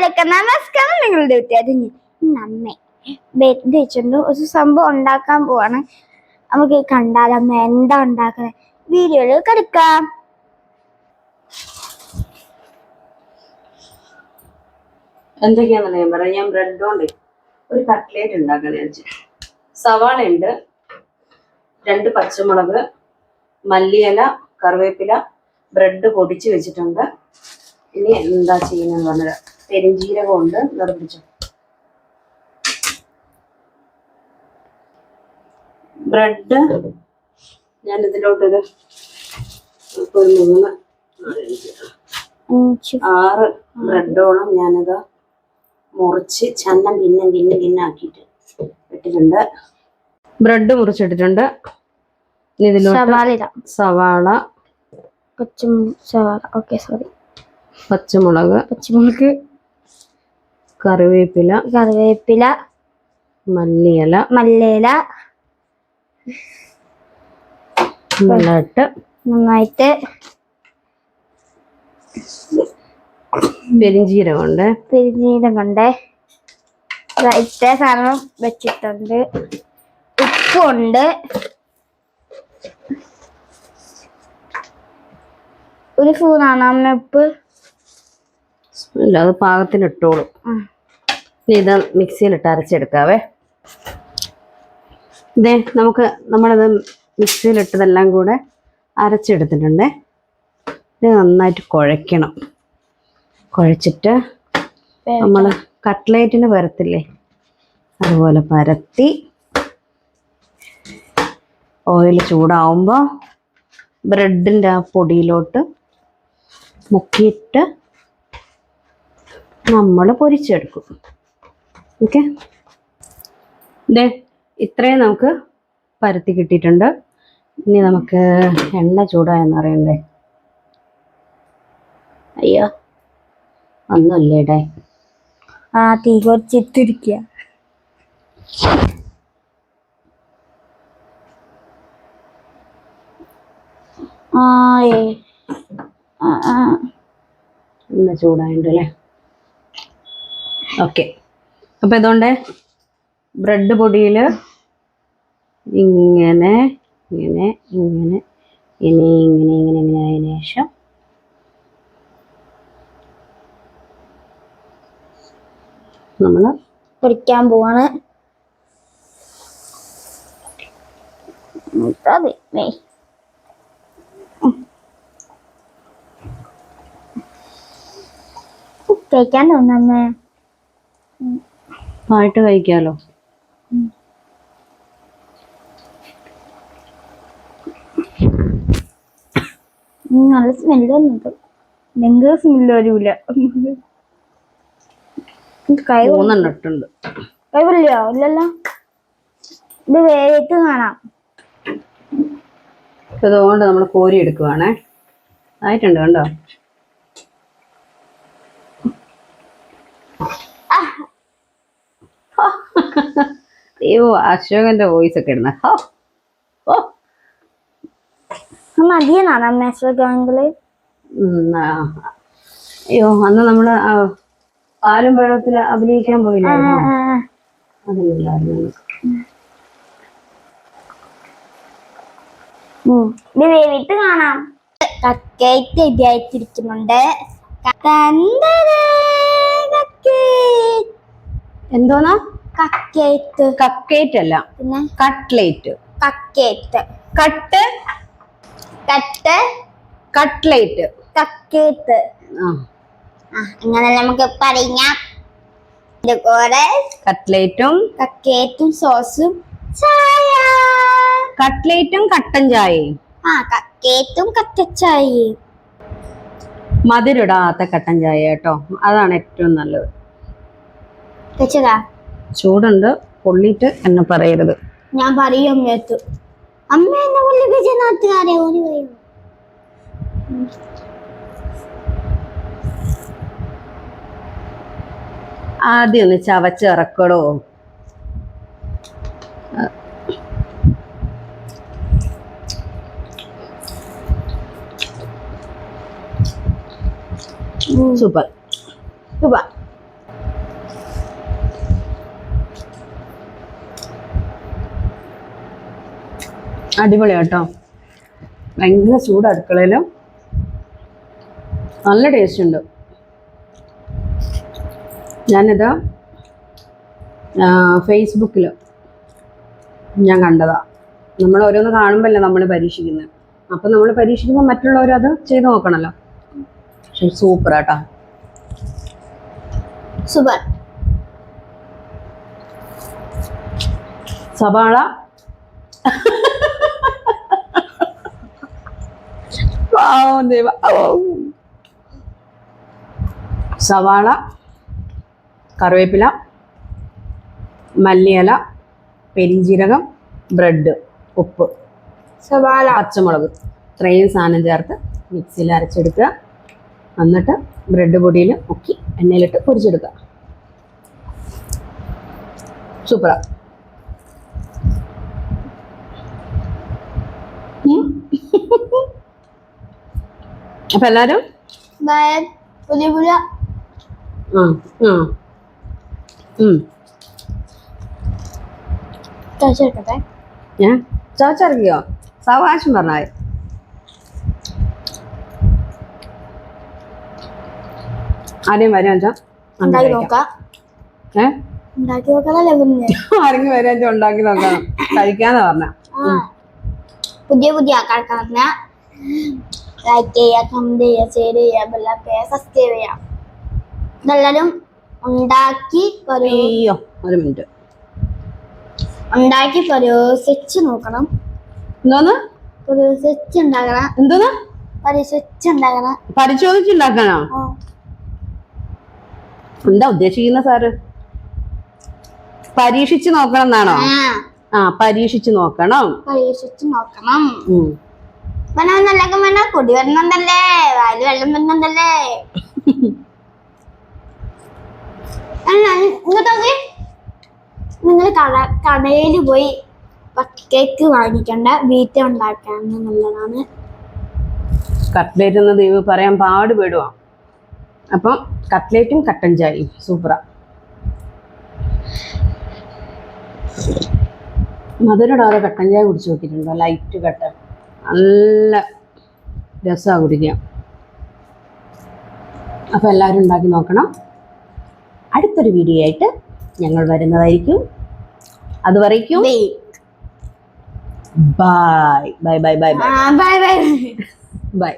കൂട്ടുകാരൊക്കെ നമസ്കാരം. നിങ്ങളുടെ വിദ്യാർത്ഥി നമ്മെ ബെഡ് വെച്ചിട്ടുണ്ട് ഒരു സംഭവം ഉണ്ടാക്കാൻ പോവാണ്. നമുക്ക് കണ്ടാൽ അമ്മ എന്താ ഉണ്ടാക്കുന്നത് വീഡിയോയിൽ കിടക്കാം. എന്തൊക്കെയാണെന്ന് ഞാൻ പറയാം. ഞാൻ ബ്രെഡ് കൊണ്ട് ഒരു കട്ട്ലേറ്റ് ഉണ്ടാക്കാൻ വെച്ചു സവാള ഉണ്ട് രണ്ട് പച്ചമുളക് മല്ലിയില കറിവേപ്പില ബ്രെഡ് പൊടിച്ച് വെച്ചിട്ടുണ്ട്. ഇനി എന്താ ചെയ്യുന്നതെന്ന് പറഞ്ഞത് പെരിഞ്ജീരകം ഉണ്ട് നിർമ്മിച്ചു ബ്രെഡ്. ഞാൻ ഇതിലോട്ടൊരു ഒരു മൂന്ന് ആറ് ബ്രെഡോളം ഞാനത് മുറിച്ച് ചന്നം പിന്നെ പിന്നെ പിന്നെ ആക്കിയിട്ട് ഇട്ടിട്ടുണ്ട്. ബ്രെഡ് മുറിച്ചിട്ടിട്ടുണ്ട്. ഇതിലോട്ട് സവാള ഇടാം സവാള. പച്ചമുളക് സവാള. Okay sorry. പച്ചമുളക്. പച്ചമുളക്. കറിവേപ്പില കറിവേപ്പില മല്ലിയില മല്ലിയില നന്നായിട്ട് ഉണ്ട് കൊണ്ട് ഉണ്ട് ഇത്ര സാധനം വെച്ചിട്ടുണ്ട്. ഉപ്പുണ്ട്. ഒരു സ്പൂണാണ് അമ്മ ഉപ്പ്. ഇല്ല അത് പാകത്തിന് ഇട്ടോളും. ഇനി ഇത് മിക്സിയിലിട്ട് അരച്ചെടുക്കാവേ. ഇതേ നമുക്ക് നമ്മളിത് മിക്സിയിലിട്ടതെല്ലാം കൂടെ അരച്ചെടുത്തിട്ടുണ്ടേ. ഇത് നന്നായിട്ട് കുഴയ്ക്കണം. കുഴച്ചിട്ട് നമ്മൾ കട്ട്ലേറ്റിന് പരത്തില്ലേ? അതുപോലെ പരത്തി ഓയിൽ ചൂടാവുമ്പോൾ ബ്രെഡിന്റെ ആ പൊടിയിലോട്ട് മുക്കിയിട്ട് നമ്മൾ പൊരിച്ചെടുക്കും. ഓക്കെ ദേ ഇത്രയും നമുക്ക് പരത്തി കിട്ടിയിട്ടുണ്ട്. ഇനി നമുക്ക് എണ്ണ ചൂടായെന്ന് അറിയണ്ടേ അയ്യോ ഒന്നുമില്ലേടേ ആ തീ കുറച്ചിട്ടിരിക്കുക ആ ഏ ആ ആ എണ്ണ ചൂടായിട്ടുണ്ട് അല്ലേ ഓക്കെ അപ്പം ഇതുകൊണ്ട് ബ്രെഡ് പൊടിയിൽ ഇങ്ങനെ ഇങ്ങനെ ഇങ്ങനെ ഇനി ഇങ്ങനെ ഇങ്ങനെ ഇങ്ങനെ അതിന് ശേഷം നമ്മൾ പൊരിക്കാൻ പോവാണ്. കഴിക്കാൻ തോന്നമ്മേ ആയിട്ട് കഴിക്കാലോ? നല്ല സ്മെല്ല് വന്നിട്ട് നിങ്ങൾക്ക് സ്മെല്ല് വരൂല. കൈ മൂന്നെണ്ണം ഇട്ടുണ്ട്. കൈ പൊള്ളിയോ ഇല്ലല്ലോ. ഇത് വേവിട്ട് കാണാം. ഇതുകൊണ്ട് നമ്മൾ കോരി എടുക്കുവാണേ. ആയിട്ടുണ്ട് കണ്ടോ? അയ്യോ അശോകന്റെ വോയിസ് ഒക്കെ ഇടുന്ന. ഹോ ഓ മതിയെന്നാണ്. അയ്യോ അന്ന് നമ്മൾ ആലും വെള്ളത്തിൽ അഭിനയിക്കാൻ പോയില്ലായിരുന്നു? വേവിട്ട് കാണാം. കക്കേറ്റ്. എന്തോന്നാ? കക്കേറ്റ്. കക്കേറ്റ് അല്ല. പിന്നെ? കട്ട്ലേറ്റ്. കക്കേറ്റ്. കട്ട്? കട്ട്. കട്ട്ലേറ്റ്. കക്കേറ്റ്. അങ്ങനെ നമുക്ക് പറയാം. ഇത് കൂടെ കട്ട്ലേറ്റും കക്കേറ്റും സോസും ചായ. കട്ട്ലേറ്റും കട്ടൻ ചായയും. ആ കക്കേറ്റും കത്തച്ചായയും മധുരിടാത്ത കട്ടൻ ചായ കേട്ടോ. അതാണ് ഏറ്റവും നല്ലത്. ചൂടുണ്ട് പൊള്ളിയിട്ട് എന്നെ പറയരുത്. ഞാൻ പറയും അമ്മയത്ത് അമ്മ എന്നെ വിളിപ്പിച്ച നാട്ടുകാരെ ഓടി പറയൂ ആദ്യം ഒന്ന് ചവച്ച് ഇറക്കടോ. സൂപ്പർ. രൂപ അടിപൊളിയാ കേട്ടോ. ഭയങ്കര ചൂട് അടുക്കളയിലും. നല്ല ടേസ്റ്റ് ഉണ്ട്. ഞാനിത് ഫേസ്ബുക്കിൽ ഞാൻ കണ്ടതാ. നമ്മൾ ഓരോന്ന് കാണുമ്പോഴല്ലേ നമ്മൾ പരീക്ഷിക്കുന്നത് അപ്പം നമ്മൾ പരീക്ഷിക്കുമ്പോൾ മറ്റുള്ളവർ അത് ചെയ്ത് നോക്കണമല്ലോ പക്ഷെ സൂപ്പർ ആട്ടോ. സൂപ്പർ സവാള. പാവം ദൈവ. സവാള കറിവേപ്പില മല്ലിയില പെരിഞ്ചീരകം ബ്രെഡ് ഉപ്പ് സവാള. പച്ചമുളക്. ഇത്രയും സാധനം ചേർത്ത് മിക്സിയിൽ അരച്ചെടുക്കുക. എന്നിട്ട് ബ്രെഡ് പൊടിയിൽ മുക്കി എണ്ണയിലിട്ട് പൊരിച്ചെടുക്കുക സൂപ്പറാ. ഉം. അപ്പൊ എല്ലാരും? പുതിയ പുതിയ ഞാൻ ചോച്ചിറക്കിയോ സാവകാശം പറഞ്ഞാൽ ആദ്യം വരാൻ ആരെങ്കിലും വരാൻ ഉണ്ടാക്കി നോക്കണം. കഴിക്കാന്ന് പറഞ്ഞ. പുതിയ പുതിയ ലൈക്ക് ചെയ്യുക കമന്റ് ചെയ്യുക ഷെയർ ചെയ്യുക ബെല്ലൊക്കെ സബ്സ്ക്രൈബ് ചെയ്യാം ഇതെല്ലാരും ഉണ്ടാക്കി പറയോ അയ്യോ ഒരു മിനിറ്റ്. ഉണ്ടാക്കി പരീക്ഷിച്ച് നോക്കണം. എന്തോന്ന്? പരീക്ഷിച്ച് ഉണ്ടാക്കണം. എന്തോന്ന്? പരീക്ഷിച്ച് ഉണ്ടാക്കണം. പരിശോധിച്ചുണ്ടാക്കണോ. എന്താ ഉദ്ദേശിക്കുന്ന സാറ്? പരീക്ഷിച്ച് നോക്കണം എന്നാണോ ആ പരീക്ഷിച്ച് നോക്കണം. പരീക്ഷിച്ച് നോക്കണം. വരുന്നുണ്ടല്ലേ വെള്ളം വരുന്നുണ്ടല്ലേ നിങ്ങൾ കട കടയിൽ പോയി കേക്ക് വാങ്ങിക്കണ്ട. വീട്ടിൽ ഉണ്ടാക്കാൻ നല്ലതാണ് കട്ട്ലേറ്റ് എന്ന് ദൈവം പറയാൻ പാടുപെടുവാ. അപ്പം കട്ട്ലേറ്റും കട്ടൻ ചായയും. സൂപ്പറാ മധുരടാതെ കട്ടൻ ചായ കുടിച്ചു നോക്കിയിട്ടുണ്ടോ? ലൈറ്റ് കട്ടൻ നല്ല രസമാണ് കുടിക്കാം അപ്പോൾ എല്ലാവരും ഉണ്ടാക്കി നോക്കണം. അടുത്തൊരു വീഡിയോ ആയിട്ട് ഞങ്ങൾ വരുന്നതായിരിക്കും. അത് പറയും bye bye bye bye bye bye bye